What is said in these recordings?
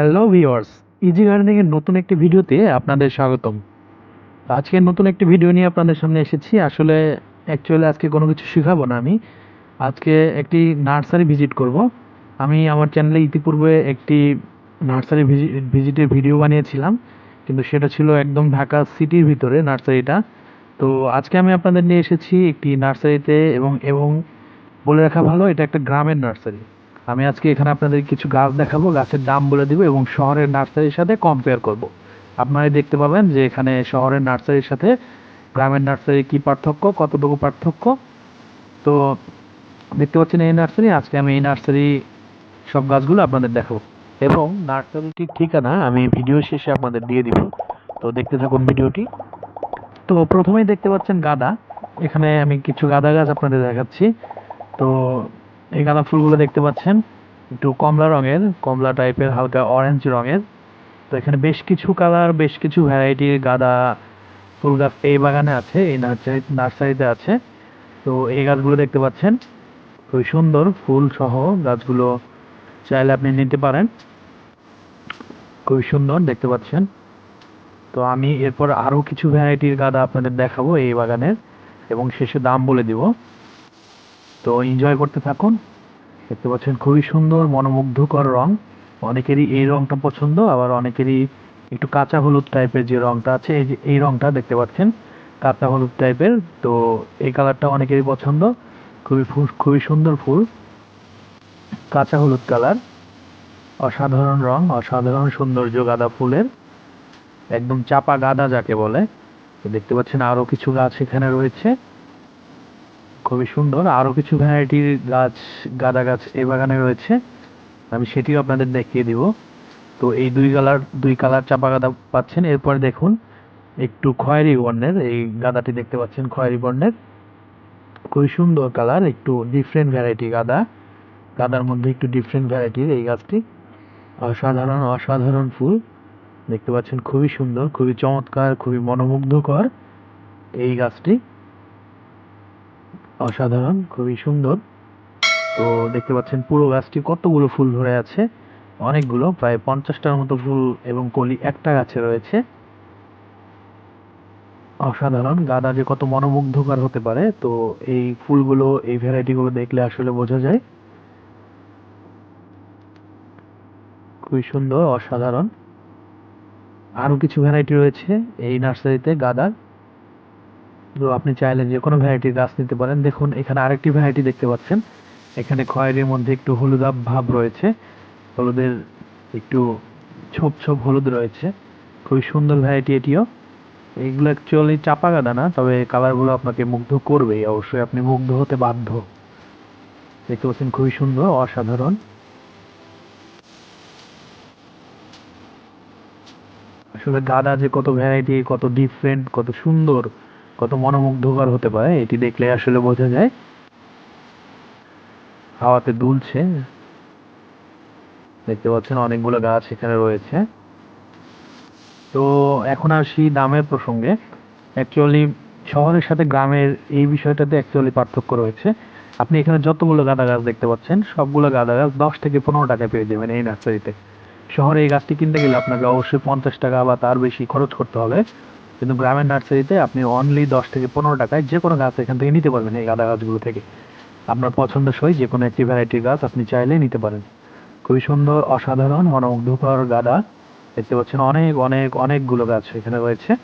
Hello viewers easy gardening এর নতুন একটি ভিডিওতে আপনাদের স্বাগতম। আজকে নতুন একটি ভিডিও নিয়ে আপনাদের সামনে এসেছি। আসলে অ্যাকচুয়ালি আজকে কোনো কিছু শেখাবো না আমি। আজকে একটি নার্সারি ভিজিট করব। আমি আমার চ্যানেলে ইতিপূর্বে একটি নার্সারি ভিজিটের ভিডিও বানিয়েছিলাম। কিন্তু সেটা ছিল একদম ঢাকা সিটির ভিতরে নার্সারিটা তো আজকে আমি আপনাদের নিয়ে এসেছি একটি নার্সারিতে এবং এবং বলে রাখা ভালো, এটা একটা গ্রামের নার্সারি আমি আজকে এখানে আপনাদের কিছু গাছ দেখাবো, গাছের দাম বলে দিব এবং শহরের নার্সারির সাথে কম্পেয়ার করব। আপনারা দেখতে পাবেন যে এখানে শহরের নার্সারির সাথে গ্রামের নার্সারির কী পার্থক্য, কতটুকু পার্থক্য। তো দেখতে পাচ্ছেন এই নার্সারি, আজকে আমি এই নার্সারি সব গাছগুলো আপনাদের দেখাবো। এবং নার্সারিটির ঠিকানা আমি ভিডিও শেষে আপনাদের দিয়ে দিব। তো দেখতে থাকুন ভিডিওটি। তো প্রথমেই দেখতে পাচ্ছেন গাদা। এখানে আমি কিছু গাঁদা গাছ আপনাদের দেখাচ্ছি। তো এই গাঁদা ফুলগুলো দেখতে পাচ্ছেন? একটু কমলা রঙের, কমলা টাইপের হালকা অরেঞ্জ রঙের। তো এখানে বেশ কিছু কালার, বেশ কিছু ভ্যারাইটির গাঁদা ফুল গাছ এই বাগানে আছে, এই নার্সারি, নার্সারিতে আছে। তো এই গাছগুলো দেখতে পাচ্ছেন? খুবই সুন্দর ফুল সহ গাছগুলো চাইলে আপনি নিতে পারেন। খুবই সুন্দর দেখতে পাচ্ছেন। তো আমি এরপর আরও কিছু ভ্যারাইটির গাঁদা আপনাদের দেখাবো এই বাগানের এবং শেষে দাম বলে দিব। তো এনজয় করতে থাকুন। দেখতে পাচ্ছেন খুবই সুন্দর, মনোমুগ্ধকর রং। অনেকেরই এই রংটা পছন্দ, আবার অনেকেরই একটু কাঁচা হলুদ টাইপের যে রংটা আছে, এই যে, এই রংটা দেখতে পাচ্ছেন, কাঁচা হলুদ টাইপের তো এই কালারটা অনেকেরই পছন্দ। খুবই ফুল, খুবই সুন্দর ফুল। কাঁচা হলুদ কালার অসাধারণ রং, অসাধারণ সৌন্দর্য গাঁদা ফুলের। একদম চাপা গাঁদা যাকে বলে। দেখতে পাচ্ছেন আরও কিছু গাছ এখানে রয়েছে। খুবই সুন্দর। আরও কিছু ভ্যারাইটির গাছ, গাঁদা গাছ এই বাগানে রয়েছে। আমি সেটিও আপনাদের দেখিয়ে দিব। তো এই দুই কালার দুই কালার চাপা গাঁদা পাচ্ছেন। এরপর দেখুন, একটু খয়েরি বর্ণের, এই গাঁদাটি দেখতে পাচ্ছেন, খয়েরি বর্ণের। খুবই সুন্দর কালার একটু ডিফারেন্ট ভ্যারাইটি গাঁদা। গাঁদার মধ্যে একটু ডিফারেন্ট ভ্যারাইটির এই গাছটি। অসাধারণ অসাধারণ ফুল। দেখতে পাচ্ছেন, খুবই সুন্দর, খুবই চমৎকার, খুবই মনোমুগ্ধকর এই গাছটি। অসাধারণ, খুবই সুন্দর। তো দেখতে পাচ্ছেন পুরো গাছটি কতগুলো ফুল ধরে আছে। অনেকগুলো, প্রায় পঞ্চাশটার মতো ফুল এবং কলি একটা গাছে রয়েছে। অসাধারণ, গাঁদা যে কত মনোমুগ্ধকর হতে পারে, তো এই ফুলগুলো, এই ভ্যারাইটিগুলো দেখলে আসলে বোঝা যায়। খুবই সুন্দর, অসাধারণ। আরও কিছু ভ্যারাইটি রয়েছে এই নার্সারিতে গাঁদার তো আপনি চাইলে যে কোনো ভ্যারাইটির গাছ নিতে পারেন। দেখুন, এখানে আরেকটি ভ্যারাইটি দেখতে পাচ্ছেন। এখানে খয়েরির মধ্যে একটু হলুদাভ ভাব রয়েছে। হলুদের একটু ছোপ ছোপ হলুদ রয়েছে। খুবই সুন্দর ভ্যারাইটি এটিও। এগুলো অ্যাকচুয়ালি চাপা গাঁদা না, তবে কালারগুলো আপনাকে মুগ্ধ করবেই। অবশ্যই আপনি মুগ্ধ হতে বাধ্য। দেখতে পাচ্ছেন, খুবই সুন্দর, অসাধারণ। আসলে গাঁদা যে কত ভ্যারাইটি কত ডিফারেন্ট কত সুন্দর। কত মনোমুগ্ধকর হতে পারে, এটি দেখলে আসলে বোঝা যায়। হাওয়াতে দুলছে। দেখতে পাচ্ছেন অনেকগুলো গাছ এখানে রয়েছে। তো এখন আসি দামের প্রসঙ্গে। অ্যাকচুয়ালি শহরের সাথে গ্রামের এই বিষয়টাতে অ্যাকচুয়ালি পার্থক্য রয়েছে। আপনি এখানে যতগুলো গাঁদা গাছ দেখতে পাচ্ছেন, সবগুলো গাঁদা গাছ দশ থেকে পনেরো টাকায় পেয়ে যাবেন এই নার্সারিতে। শহরে এই গাছটি কিনতে গেলে আপনাকে অবশ্যই পঞ্চাশ টাকা বা তার বেশি খরচ করতে হবে। কিন্তু গ্রামের নার্সারিতে আপনি অনলি দশ থেকে পনেরো টাকায় যে কোনো গাছ এখান থেকে নিতে পারবেন এই গাঁদা গাছগুলো থেকে। আপনার পছন্দসই যে কোনো একটি ভ্যারাইটির গাছ আপনি চাইলেই নিতে পারেন। খুবই সুন্দর, অসাধারণ, মনোমুগ্ধকর গাঁদা। দেখতে পাচ্ছেন অনেক অনেক, অনেকগুলো গাছ এখানে রয়েছে।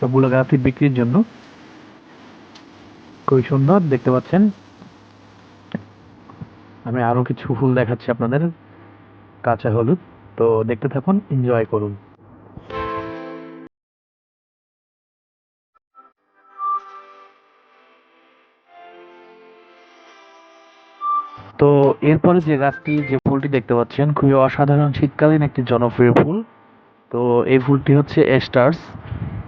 সবগুলো গাছই বিক্রির জন্য। খুবই সুন্দর, দেখতে পাচ্ছেন। আমি আরও কিছু ফুল দেখাচ্ছি আপনাদের। কাঁচা হলুদ। তো দেখতে থাকুন এনজয় করুন। তো এরপরে যে গাছটি, যে ফুলটি দেখতে পাচ্ছেন, খুবই অসাধারণ শীতকালীন একটি জনপ্রিয় ফুল। তো এই ফুলটি হচ্ছে এস্টার্স।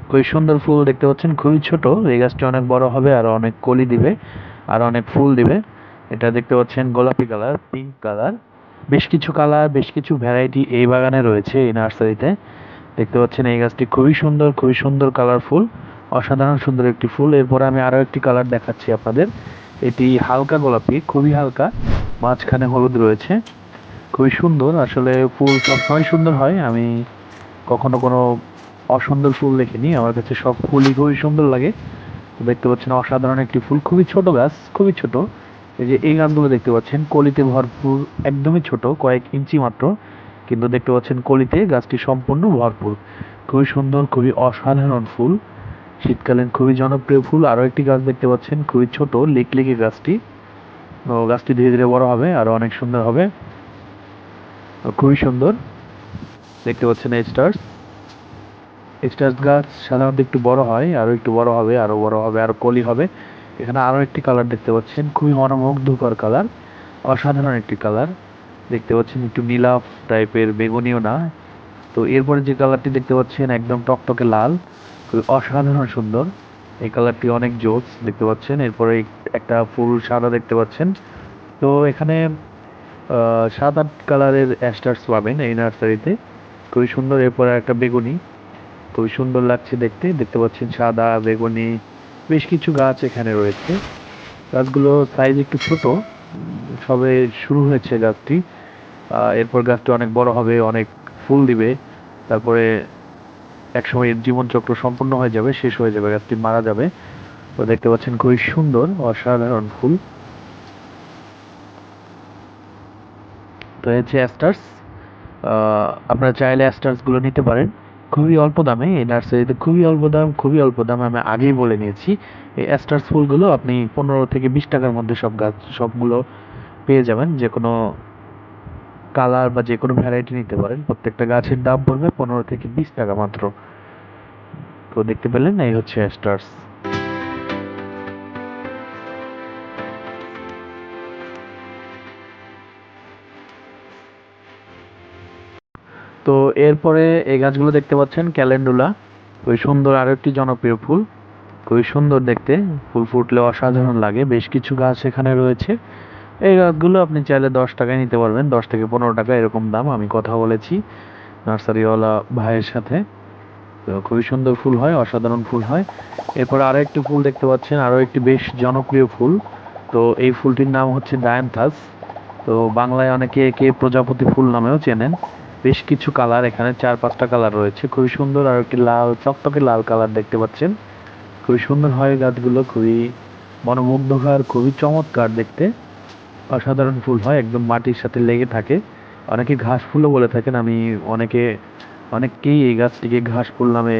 খুবই সুন্দর ফুল দেখতে পাচ্ছেন, খুবই ছোট। এই গাছটি অনেক বড় হবে আর অনেক কলি দিবে আর অনেক ফুল দিবে। এটা দেখতে পাচ্ছেন, গোলাপি কালার পিঙ্ক কালার। বেশ কিছু কালার, বেশ কিছু ভ্যারাইটি এই বাগানে রয়েছে এই নার্সারিতে। দেখতে পাচ্ছেন, এই গাছটি খুবই সুন্দর খুবই সুন্দর কালারফুল অসাধারণ সুন্দর একটি ফুল। এরপরে আমি আরও একটি কালার দেখাচ্ছি আপনাদের। এটি হালকা গোলাপি, খুবই হালকা। মাঝখানে হলুদ রয়েছে। খুবই সুন্দর। আসলে ফুল সবসময় সুন্দর হয়। আমি কখনো কোনো অসুন্দর ফুল দেখিনি। আমার কাছে সব ফুলই খুবই সুন্দর লাগে। দেখতে পাচ্ছেন অসাধারণ একটি ফুল। খুবই ছোট গাছ, খুবই ছোট। এই যে এই গাছগুলো দেখতে পাচ্ছেন, কলিতে ভরপুর, একদমই ছোট, কয়েক ইঞ্চি মাত্র। কিন্তু দেখতে পাচ্ছেন কলিতে গাছটি সম্পূর্ণ ভরপুর। খুবই সুন্দর, খুবই অসাধারণ ফুল। শীতকালীন খুবই জনপ্রিয় ফুল। আরও একটি গাছ দেখতে পাচ্ছেন, খুবই ছোট, লিকলিকে গাছটি। তো গাছটি ধীরে ধীরে বড় হবে আরও অনেক সুন্দর হবে। খুবই সুন্দর। দেখতে পাচ্ছেন স্টার্স। স্টার্স গাছ সাধারণত একটু বড় হয় আরও একটু বড় হবে আরও বড় হবে আরও কলি হবে। এখানে আরও একটি কালার দেখতে পাচ্ছেন, খুবই মনোমুগ্ধকর কালার, অসাধারণ একটি কালার। দেখতে পাচ্ছেন একটু নীলাভ টাইপের, বেগুনিও না। তো এরপরে যে কালারটি দেখতে পাচ্ছেন, একদম টকটকে লাল। অসাধারণ সুন্দর। এই কালারটি অনেক জোস দেখতে পাচ্ছেন। এরপরে একটা ফুল সাদা দেখতে পাচ্ছেন। তো এখানে সাত আট কালারের অ্যাস্টার্স পাবেন এই নার্সারিতে। খুবই সুন্দর। এরপরে একটা বেগুনি। খুবই সুন্দর লাগছে দেখতে। দেখতে পাচ্ছেন সাদা, বেগুনি, বেশ কিছু গাছ এখানে রয়েছে। গাছগুলো সাইজ একটু ছোট। সবে শুরু হয়েছে গাছটি। এরপর গাছটি অনেক বড় হবে, অনেক ফুল দিবে। তারপরে একসময় এর জীবনচক্র সম্পূর্ণ হয়ে যাবে, শেষ হয়ে যাবে, গাছটি মারা যাবে। তো দেখতে পাচ্ছেন খুবই সুন্দর, অসাধারণ ফুল। তো হচ্ছে অ্যাস্টার্স। আপনারা চাইলে অ্যাস্টার্সগুলো নিতে পারেন। খুবই অল্প দামে, এই নার্সারিতে খুবই অল্প দাম, খুবই অল্প দাম, আমি আগেই বলে নিয়েছি। এই অ্যাস্টার্স ফুলগুলো আপনি পনেরো থেকে বিশ টাকার মধ্যে সব গাছ, সবগুলো পেয়ে যাবেন যে কোনো কালার বা যে কোনো ভ্যারাইটি নিতে পারেন। প্রত্যেকটা গাছের দাম পড়বে পনেরো থেকে বিশ টাকা মাত্র। তো দেখতে পেলেন, এই হচ্ছে অ্যাস্টার্স তো এরপরে এই গাছগুলো দেখতে পাচ্ছেন, ক্যালেন্ডুলা। খুবই সুন্দর আরও একটি জনপ্রিয় ফুল। খুবই সুন্দর দেখতে। ফুল ফুটলে অসাধারণ লাগে। বেশ কিছু গাছ এখানে রয়েছে। এই গাছগুলো আপনি চাইলে দশ টাকায় নিতে পারবেন। দশ থেকে পনেরো টাকা এরকম দাম, আমি কথা বলেছি নার্সারিওয়ালা ভাইয়ের সাথে। তো খুবই সুন্দর ফুল হয়, অসাধারণ ফুল হয়। এরপর আরও একটি ফুল দেখতে পাচ্ছেন আরও একটি বেশ জনপ্রিয় ফুল। তো এই ফুলটির নাম হচ্ছে ডায়ান্থাস। তো বাংলায় অনেকে একে প্রজাপতি ফুল নামেও চেনেন। বেশ কিছু কালার এখানে, চার পাঁচটা কালার রয়েছে। খুবই সুন্দর, আর একটি লাল, চকচকে লাল কালার দেখতে পাচ্ছেন। খুবই সুন্দর হয় গাছগুলো, খুবই মনোমুগ্ধকর, খুবই চমৎকার দেখতে। অসাধারণ ফুল হয়, একদম মাটির সাথে লেগে থাকে। অনেকে ঘাস ফুলও বলে থাকেন, আমি অনেকে, অনেককেই এই গাছটিকে ঘাস ফুল নামে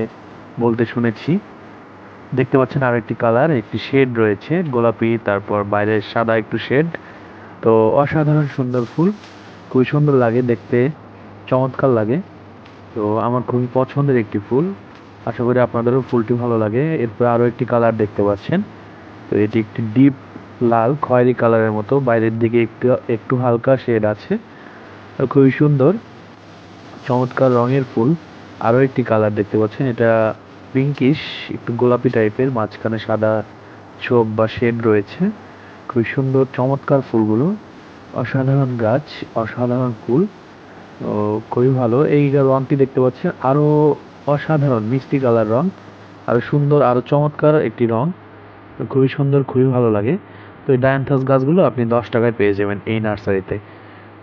বলতে শুনেছি। দেখতে পাচ্ছেন আর একটি কালার, একটি শেড রয়েছে, গোলাপি, তারপর বাইরে সাদা একটু শেড। তো অসাধারণ সুন্দর ফুল, খুবই সুন্দর লাগে, দেখতে চমৎকার লাগে। তো আমার খুবই পছন্দের একটি ফুল, আশা করি আপনাদেরও ফুলটি ভালো লাগে। এরপর আরও একটি কালার দেখতে পাচ্ছেন, তো এটি একটি ডিপ লাল, খয়েরি কালারের মতো। বাইরের দিকে একটু একটু হালকা শেড আছে। খুবই সুন্দর, চমৎকার রঙের ফুল। আরও একটি কালার দেখতে পাচ্ছেন, এটা পিঙ্কিশ একটু গোলাপি টাইপের মাঝখানে সাদা ছোপ বা শেড রয়েছে। খুবই সুন্দর, চমৎকার ফুলগুলো। অসাধারণ গাছ, অসাধারণ ফুল। খুবই ভালো। এই রংটি দেখতে পাচ্ছেন, আরও অসাধারণ, মিষ্টি কালার রং। আরও সুন্দর, আরও চমৎকার একটি রং। খুবই সুন্দর, খুবই ভালো লাগে। তো এই ডায়ান্থাস গাছগুলো আপনি দশ টাকায় পেয়ে যাবেন এই নার্সারিতে।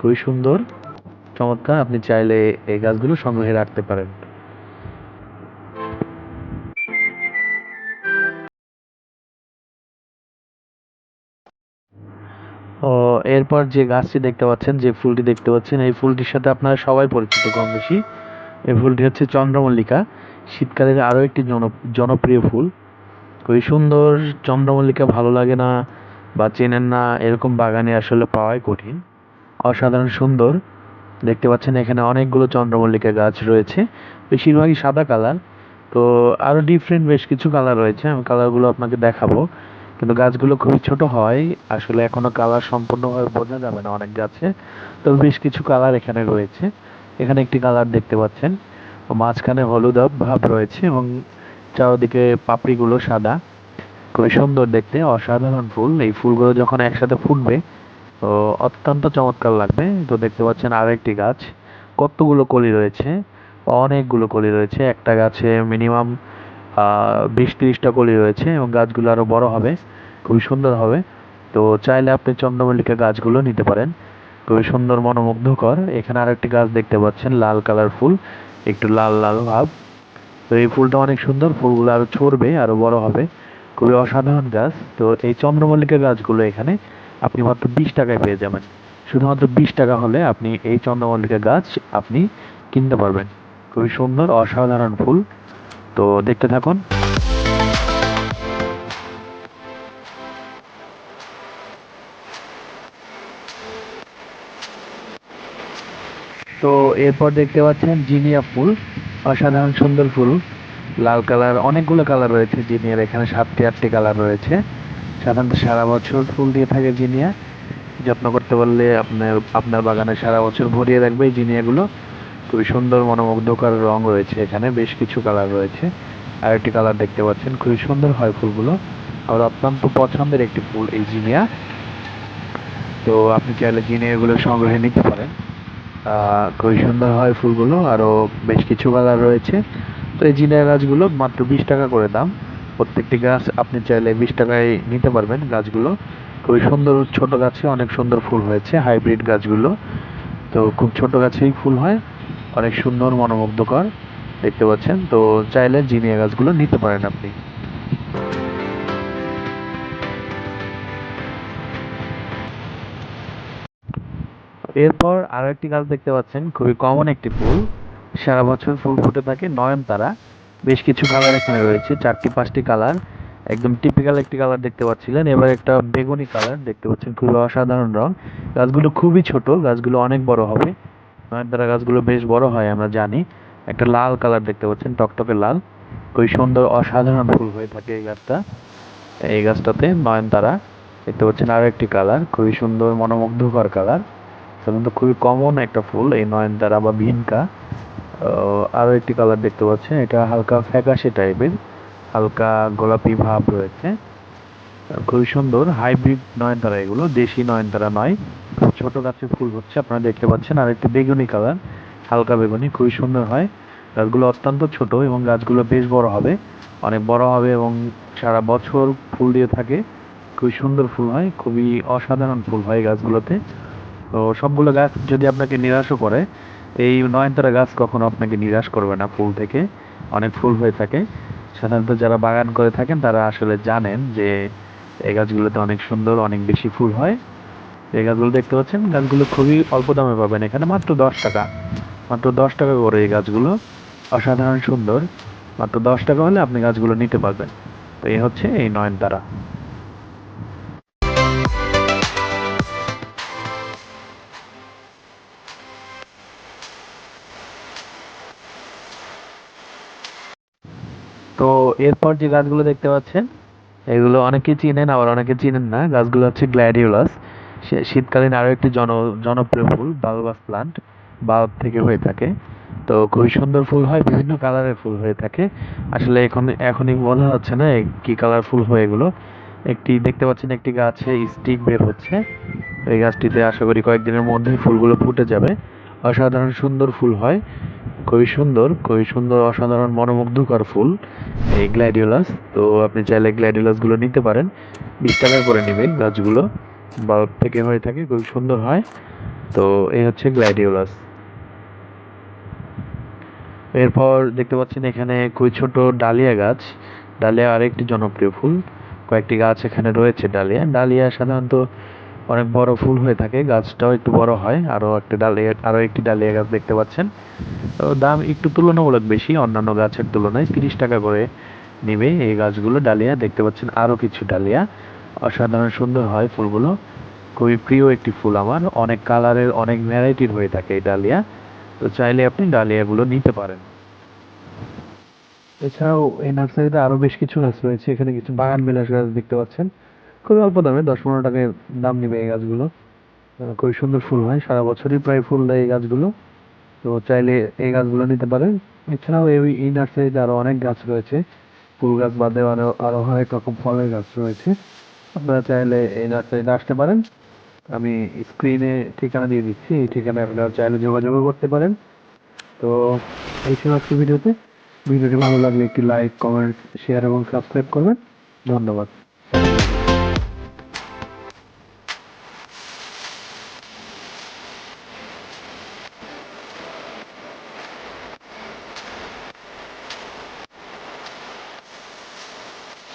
খুবই সুন্দর, চমৎকার, আপনি চাইলে এই গাছগুলো সংগ্রহে রাখতে পারেন। ও, এরপর যে গাছটি দেখতে পাচ্ছেন, যে ফুলটি দেখতে পাচ্ছেন, এই ফুলটির সাথে আপনারা সবাই পরিচিত কম বেশি। এই ফুলটি হচ্ছে চন্দ্রমল্লিকা, শীতকালের আরও একটি জন- জনপ্রিয় ফুল। খুবই সুন্দর, চন্দ্রমল্লিকা ভালো লাগে না বা চেনেন না, এরকম বাগানে আসলে পাওয়াই কঠিন। অসাধারণ সুন্দর। দেখতে পাচ্ছেন এখানে অনেকগুলো চন্দ্রমল্লিকা গাছ রয়েছে। বেশিরভাগই সাদা কালার। তো আরও ডিফারেন্ট বেশ কিছু কালার রয়েছে। আমি কালারগুলো আপনাকে দেখাবো। কিন্তু গাছগুলো খুবই ছোট হয়। আসলে এখনও কালার সম্পূর্ণভাবে বোঝা যাবে না অনেক গাছে। তো বেশ কিছু কালার এখানে রয়েছে। এখানে একটি কালার দেখতে পাচ্ছেন। মাঝখানে হলুদ ভাব রয়েছে এবং চারদিকে পাপড়িগুলো সাদা। খুবই সুন্দর দেখতে, অসাধারণ ফুল। এই ফুলগুলো যখন একসাথে ফুটবে, তো অত্যন্ত চমৎকার লাগবে। তো দেখতে পাচ্ছেন আরেকটি গাছ। কতগুলো কলি রয়েছে, অনেকগুলো কলি রয়েছে। একটা গাছে মিনিমাম বিশ তিরিশটা কলি রয়েছে এবং গাছগুলো আরও বড় হবে, খুবই সুন্দর হবে। তো চাইলে আপনি চন্দ্রমল্লিকা গাছগুলো নিতে পারেন। খুবই সুন্দর, মনোমুগ্ধকর। এখানে আরেকটি গাছ দেখতে পাচ্ছেন, লাল কালার ফুল, একটু লাল লাল ভাব। তো এই ফুলটা অনেক সুন্দর, ফুলগুলো আরও ছড়বে, আরও বড় হবে। খুবই অসাধারণ গাছ। তো এই চন্দ্রমল্লিকা গাছগুলো এখানে আপনি মাত্র বিশ টাকায় পেয়ে যাবেন। শুধুমাত্র বিশ টাকা হলে আপনি এই চন্দ্রমল্লিকা গাছ আপনি কিনতে পারবেন। খুবই সুন্দর, অসাধারণ ফুল। তো দেখতে থাকুন। তো এরপর দেখতে পাচ্ছেন জিনিয়া ফুল। অসাধারণ সুন্দর ফুল। লাল কালার, অনেকগুলো কালার রয়েছে জিনিয়ার। এখানে সাতটি, আটটি কালার রয়েছে। সাধারণত সারা বছর ফুল দিয়ে থাকে জিনিয়া। যত্ন করতে পারলে আপনার আপনার বাগানে সারা বছর ভরিয়ে রাখবে এই জিনিয়াগুলো। খুবই সুন্দর মনোমুগ্ধকর রং রয়েছে এখানে, বেশ কিছু কালার রয়েছে। আর একটি কালার দেখতে পাচ্ছেন, খুবই সুন্দর হয় ফুলগুলো। আর অত্যন্ত পছন্দের একটি ফুল এই জিনিয়া। তো আপনি চাইলে জিনিয়াগুলো সংগ্রহে নিতে পারেন। খুবই সুন্দর হয় ফুলগুলো। আরও বেশ কিছু কালার রয়েছে। তো এই জিনিয়া গাছগুলো মাত্র বিশ টাকা করে দাম। প্রত্যেকটি গাছ আপনি চাইলে বিশ টাকায় নিতে পারবেন গাছগুলো। খুবই সুন্দর ছোট গাছে অনেক সুন্দর ফুল হয়েছে, হাইব্রিড গাছগুলো। তো খুব ছোট গাছেই ফুল হয়, অনেক সুন্দর, মনোমুগ্ধকর, দেখতে পাচ্ছেন। তো চাইলে জিনিয়া গাছগুলো নিতে পারেন আপনি। এরপর আরও একটি গাছ দেখতে পাচ্ছেন, খুবই কমন একটি ফুল। সারা বছর ফুল ফুটে থাকে। নয়নতারা বেশ কিছু কালার এখানে রয়েছে। চারটি, পাঁচটি কালার একদম টিপিক্যাল একটি কালার দেখতে পাচ্ছিলেন। এবার একটা বেগুনি কালার দেখতে পাচ্ছেন। খুবই অসাধারণ রং। গাছগুলো খুবই ছোট। গাছগুলো অনেক বড় হবে। নয়নতারা গাছগুলো বেশ বড় হয়, আমরা জানি। একটা লাল কালার দেখতে পাচ্ছেন, টকটকে লাল। খুবই সুন্দর, অসাধারণ ফুল হয়ে থাকে এই গাছটা। এই গাছটাতে নয়নতারা দেখতে পাচ্ছেন আরও একটি কালার খুবই সুন্দর, মনোমুগ্ধকর কালার সাধারণত খুবই কমন একটা ফুল এই নয়নতারা বা ভিনকা আহ, আরও একটি কালার দেখতে পাচ্ছেন এটা হালকা ফ্যাকাশে টাইপের হালকা গোলাপি ভাব রয়েছে। খুবই সুন্দর হাইব্রিড নয়নতারা এগুলো দেশি নয়নতারা নয় ছোট গাছের ফুল হচ্ছে আপনারা দেখতে পাচ্ছেন। আর একটি বেগুনি কালার হালকা বেগুনি খুবই সুন্দর হয়। গাছগুলো অত্যন্ত ছোট এবং গাছগুলো বেশ বড় হবে অনেক বড় হবে এবং সারা বছর ফুল দিয়ে থাকে। খুবই সুন্দর ফুল হয় খুবই অসাধারণ ফুল হয় গাছগুলোতে। তো সবগুলো গাছ যদি আপনাকে নিরাশও করে এই নয়নতারা গাছ কখনো আপনাকে নিরাশ করবে না ফুল থেকে। অনেক ফুল হয়ে থাকে। সাধারণত যারা বাগান করে থাকেন, তারা আসলে জানেন যে এই গাছগুলোতে অনেক সুন্দর, অনেক বেশি ফুল হয়। এই গাছগুলো দেখতে পাচ্ছেন, গাছগুলো খুবই অল্প দামে পাবেন এখানে, মাত্র দশ টাকা। মাত্র দশ টাকা করে এই গাছগুলো। অসাধারণ সুন্দর। মাত্র দশ টাকা হলে আপনি গাছগুলো নিতে পারবেন। তো এই হচ্ছে এই নয়নতারা। তো এরপর যে গাছগুলো দেখতে পাচ্ছেন, এগুলো অনেকে চিনেন, আবার অনেকে চিনেন না। গাছগুলো হচ্ছে গ্ল্যাডিওলাস শীতকালীন আরও একটি জন, জনপ্রিয় ফুল বালবাস প্লান্ট বাল্ব থেকে হয়ে থাকে। তো খুবই সুন্দর ফুল হয়, বিভিন্ন কালারের ফুল হয়ে থাকে। আসলে এখন, এখনই বোঝা যাচ্ছে না কি কালার ফুল হয় এগুলো। একটি, দেখতে পাচ্ছেন একটি গাছে স্টিক বের হচ্ছে। এই গাছটিতে আশা করি কয়েকদিনের মধ্যেই ফুলগুলো ফুটে যাবে। অসাধারণ সুন্দর ফুল হয়। খুবই সুন্দর খুবই সুন্দর, অসাধারণ, মনোমুগ্ধকর ফুল এই গ্ল্যাডিওলাস। তো আপনি চাইলে গ্ল্যাডিওলাসগুলো নিতে পারেন। বিশ টাকা করে নেবেন গাছগুলো। বাল্ব থেকে হয়ে থাকে খুবই সুন্দর হয়। তো এই হচ্ছে গ্ল্যাডিওলাস। এরপর দেখতে পাচ্ছেন এখানে খুবই ছোট ডালিয়া গাছ। ডালিয়া আরেকটি জনপ্রিয় ফুল। কয়েকটি গাছ এখানে রয়েছে ডালিয়া। ডালিয়া সাধারণত অনেক বড় ফুল হয়ে থাকে, গাছটাও একটু বড় হয়, আরও একটা ডালিয়া, আরও একটি ডালিয়া গাছ দেখতে পাচ্ছেন। দাম একটু তুলনামূলক বেশি, অন্যান্য গাছের তুলনায় তিরিশ টাকা করে নেবে এই গাছগুলো, ডালিয়া দেখতে পাচ্ছেন আরও কিছু ডালিয়া। অসাধারণ সুন্দর হয় ফুলগুলো, খুবই প্রিয় একটি ফুল আমার, অনেক কালারের, অনেক ভ্যারাইটির হয়ে থাকে এই ডালিয়া। তো চাইলে আপনি ডালিয়াগুলো নিতে পারেন। এছাড়াও এই নার্সারিতে আরও বেশ কিছু গাছ রয়েছে, এখানে কিছু বাগান বিলাস গাছ দেখতে পাচ্ছেন। খুবই অল্প দামে, দশ পনেরো টাকায় দাম নেবে এই গাছগুলো। খুবই সুন্দর ফুল হয়, সারা বছরই প্রায় ফুল দেয় এই গাছগুলো। তো চাইলে এই গাছগুলো নিতে পারেন। এছাড়াও এই এই নার্সারিতে আরও অনেক গাছ রয়েছে। ফুল গাছ বাদে আরও আরও অনেক রকম ফলের গাছ রয়েছে। আপনারা চাইলে এই নার্সারিতে আসতে পারেন। আমি স্ক্রিনে ঠিকানা দিয়ে দিচ্ছি, এই ঠিকানায় আপনারা চাইলে যোগাযোগও করতে পারেন। তো এই ছিল আজকে ভিডিওতে। ভিডিওটি ভালো লাগলে একটি লাইক কমেন্ট শেয়ার এবং সাবস্ক্রাইব করবেন। ধন্যবাদ।